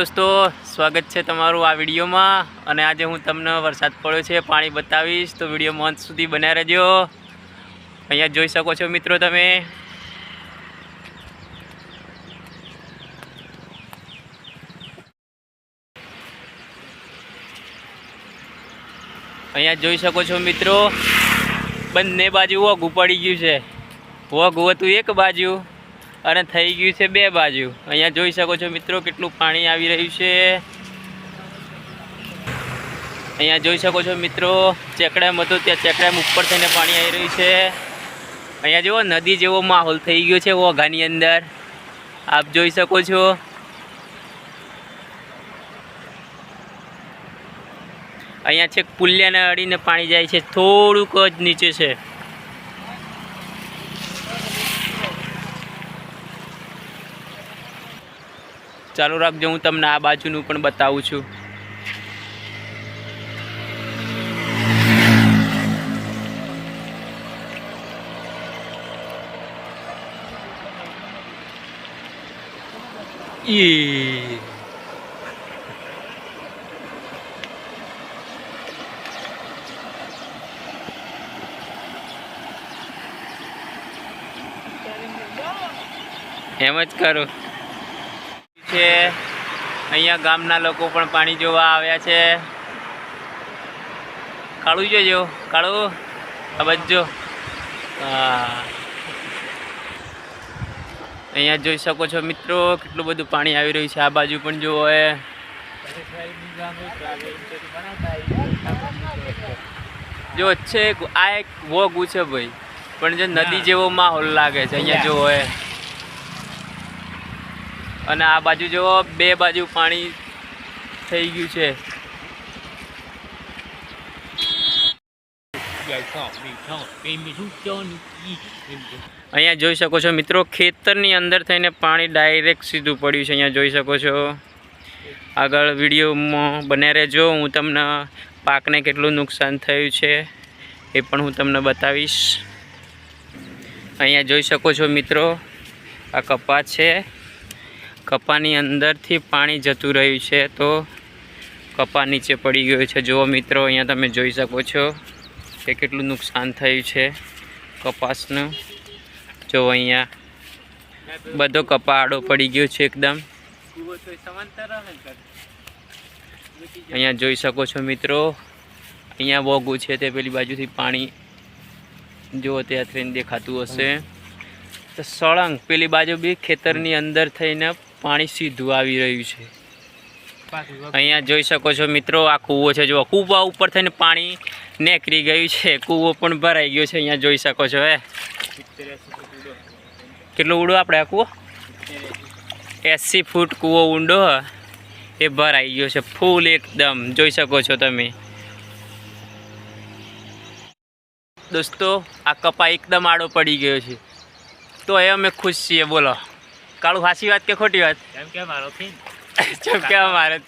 દોસ્તો, સ્વાગત છે તમારું આ વિડીયોમાં. અને આજે હું તમને વરસાદ પડ્યો છે પાણી બતાવીશ, તો વીડિયો અંત સુધી બન્યા રહેજો. અહીંયા જોઈ શકો છો મિત્રો તમે. અહીંયા જોઈ શકો છો મિત્રો, બંને બાજુ વોગું ઉપાડી ગયું છે. વોગું હતું એક બાજુ. અને થઈ ગયું છે બે બાજુ. અહીંયા જોઈ શકો છો મિત્રો કેટલું પાણી આવી રહ્યું છે. અહીંયા જોઈ શકો છો મિત્રો ચેકડેમ હતું, ત્યાં ચેકડેમ ઉપર થઈને પાણી આવી રહ્યું છે. અહીંયા જુઓ, નદી જેવો માહોલ થઈ ગયો છે ઓઘાની અંદર. આપ જોઈ શકો છો. અહીંયા છેક પુલ્યાને અડીને પાણી જાય છે, થોડુંક જ નીચે છે. ચાલુ રાખજો હું તમને આ બાજુનું પણ બતાવું છું. ઈ. એમ જ કરું. છે. અહીંયા ગામના લોકો પણ પાણી જોવા આવ્યા છે. કાળું જોજો, કાળું, આ બજો હા. અહીંયા જોઈ શકો છો મિત્રો, કેટલું બધું પાણી આવી રહ્યું છે. આ બાજુ પણ જુઓ એ. જો છે, આ એક વોગું છે ભાઈ. પણ જો નદી જેવો માહોલ લાગે છે. અહીંયા જુઓ એ. અને આ બાજુ જો બે બાજુ પાણી થઈ ગયું છે. અહીંયા જોઈ શકો છો મિત્રો, ખેતરની અંદર થઈને પાણી ડાયરેક્ટ સીધું પડ્યું છે. અહીંયા જોઈ શકો છો. આગળ વિડીયોમાં બને રહેજો. હું તમને પાકને કેટલું નુકસાન થયું છે એ પણ હું તમને બતાવીશ. અહીંયા જોઈ શકો છો મિત્રો, આ કપાસ છે. કપાની અંદરથી પાણી જતું રહ્યું છે તો કપા નીચે પડી ગયું છે. જુઓ મિત્રો, અહીંયા તમે જોઈ શકો છો કે કેટલું નુકસાન થયું છે કપાસનું. જો અહીંયા બધો કપા આડો પડી ગયો છે એકદમ. અહીંયા જોઈ શકો છો મિત્રો, અહીંયા વોગું છે તે પેલી બાજુથી પાણી જુઓ તે થઈને દેખાતું હશે. તો સળંગ પેલી બાજુ બી ખેતરની અંદર થઈને પાણી સીધું આવી રહ્યું છે. અહીંયા જોઈ શકો છો મિત્રો આ કૂવો છે. જો કૂવા ઉપર થઈને પાણી નેકરી ગયું છે. કૂવો પણ ભરાઈ ગયો છે. અહીંયા જોઈ શકો છો હે. કેટલો ઊંડો આપણે આ કૂવો? એંસી ફૂટ કૂવો ઊંડો એ ભરાઈ ગયો છે. ફૂલ એકદમ. જોઈ શકો છો તમે. દોસ્તો આ કપા એકદમ આડો પડી ગયો છે. તો એ અમે ખુશ છીએ. બોલો. કાળું હાસી વાત કે ખોટી વાત? કેમ કે મારો જેમ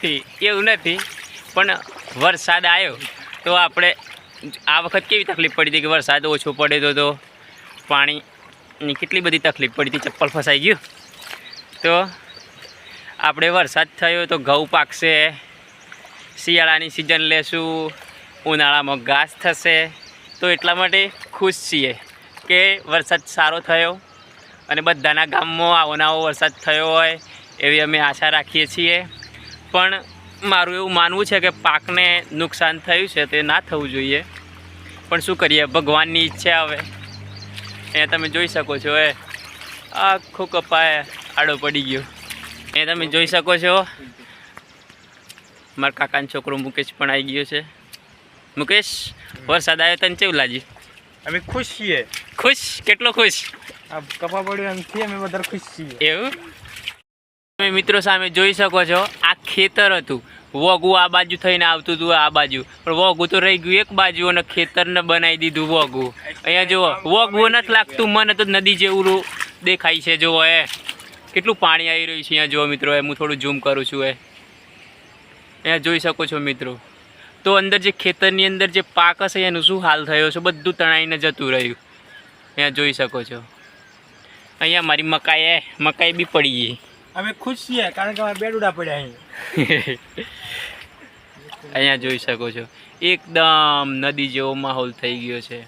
કે એવું નથી. પણ વરસાદ આવ્યો તો આપણે આ વખત કેવી તકલીફ પડી હતી કે વરસાદ ઓછો પડે તો તો પાણીની કેટલી બધી તકલીફ પડી હતી ચપ્પલ ફસાઈ ગયું. તો આપણે વરસાદ થયો તો ઘઉં પાકશે શિયાળાની સિઝન લેશું ઉનાળામાં ઘાસ થશે. તો એટલા માટે ખુશ છીએ કે વરસાદ સારો થયો. અને બધાના ગામમાં આવો આવો વરસાદ થયો હોય એવી અમે આશા રાખીએ છીએ. પણ મારું એવું માનવું છે કે પાકને નુકસાન થયું છે તે ના થવું જોઈએ. પણ શું કરીએ? ભગવાનની ઈચ્છા હવે અહીંયા તમે જોઈ શકો છો એ આખો કપાય આડો પડી ગયો. એ તમે જોઈ શકો છો. મારા કાકાનો છોકરો મુકેશ પણ આવી ગયો છે. મુકેશ વરસાદ આવ્યો તને કેવું લાગ્યું? અમે ખુશ છીએ. ખુશ? કેટલો ખુશ? તમે મિત્રો સામે જોઈ શકો છો, આ ખેતર હતું. વોગું આ બાજુ થઈને આવતું હતું, આ બાજુ. પણ વોગું તો રહી ગયું એક બાજુ અને ખેતરને બનાવી દીધું વોગું. અહીંયા જુઓ વોગવું નથી લાગતું, મને તો નદી જેવું દેખાય છે, જુઓ એ. કેટલું પાણી આવી રહ્યું છે અહીંયા, જુઓ મિત્રો, એ હું થોડું ઝૂમ કરું છું, એ. અહીંયા જોઈ શકો છો મિત્રો. તો અંદર જે ખેતરની અંદર જે પાક હશે, એનું શું હાલ થયો છે? બધું તણાઈને જતું રહ્યું. અહીંયા જોઈ શકો છો. અહીંયા મારી મકાઈ એ મકાઈ બી પડી ગઈ. અમે ખુશ છીએ કારણ કે અમારે બેડુડા પડ્યા અહીં અહીંયા જોઈ શકો છો. એકદમ નદી જેવો માહોલ થઈ ગયો છે.